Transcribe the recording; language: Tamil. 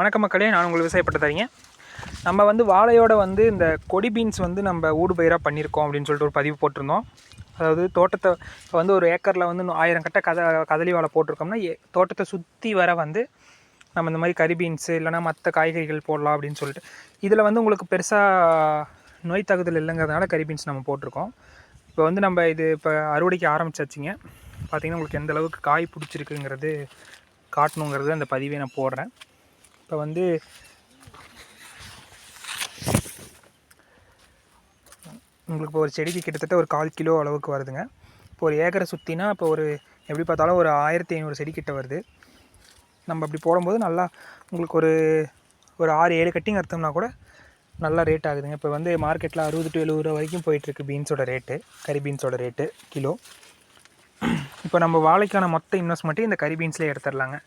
வணக்க மக்களே நான் உங்களுக்கு விவசாயப்பட்டு தரீங்க நம்ம வந்து வாழையோட வந்து இந்த கொடி பீன்ஸ் வந்து நம்ம ஊடுபயிராக பண்ணியிருக்கோம் அப்படின்னு சொல்லிட்டு ஒரு பதிவு போட்டிருந்தோம். அதாவது தோட்டத்தை இப்போ வந்து ஒரு ஏக்கரில் வந்து ஆயிரம் கட்ட கத கதலி வாழை போட்டிருக்கோம்னா ஏ- தோட்டத்தை சுற்றி வர வந்து நம்ம இந்த மாதிரி கறி பீன்ஸு இல்லைனா மற்ற காய்கறிகள் போடலாம் அப்படின்னு சொல்லிட்டு. இதில் வந்து உங்களுக்கு பெருசாக நோய் தகுதல் இல்லைங்கிறதுனால கறி பீன்ஸ் நம்ம போட்டிருக்கோம். இப்போ வந்து நம்ம இது இப்போ அறுவடைக்கு ஆரம்பிச்சாச்சுங்க. பார்த்தீங்கன்னா உங்களுக்கு எந்த அளவுக்கு காய் பிடிச்சிருக்குங்கிறது காட்டணுங்கிறது அந்த பதிவை நான் போடுறேன். இப்போ வந்து உங்களுக்கு இப்போ ஒரு செடிக்கு கிட்டத்தட்ட ஒரு கால் கிலோ அளவுக்கு வருதுங்க. இப்போ ஒரு ஏக்கரை சுற்றினா இப்போ ஒரு எப்படி பார்த்தாலும் ஒரு ஆயிரத்தி ஐநூறு செடி கிட்ட வருது. நம்ம அப்படி போடும்போது நல்லா உங்களுக்கு ஒரு ஒரு ஆறு ஏழு கட்டிங் அறுத்தோம்னா கூட நல்லா ரேட் ஆகுதுங்க. இப்போ வந்து மார்க்கெட்டில் அறுபது டு எழுபது ரூபா வரைக்கும் போயிட்டுருக்கு பீன்ஸோட ரேட்டு கறி பீன்ஸோட ரேட்டு கிலோ. இப்போ நம்ம வாழைக்கான மொத்த இன்வெஸ்ட்மெண்ட்டு இந்த கறி பீன்ஸ்லேயே எடுத்துடலாங்க.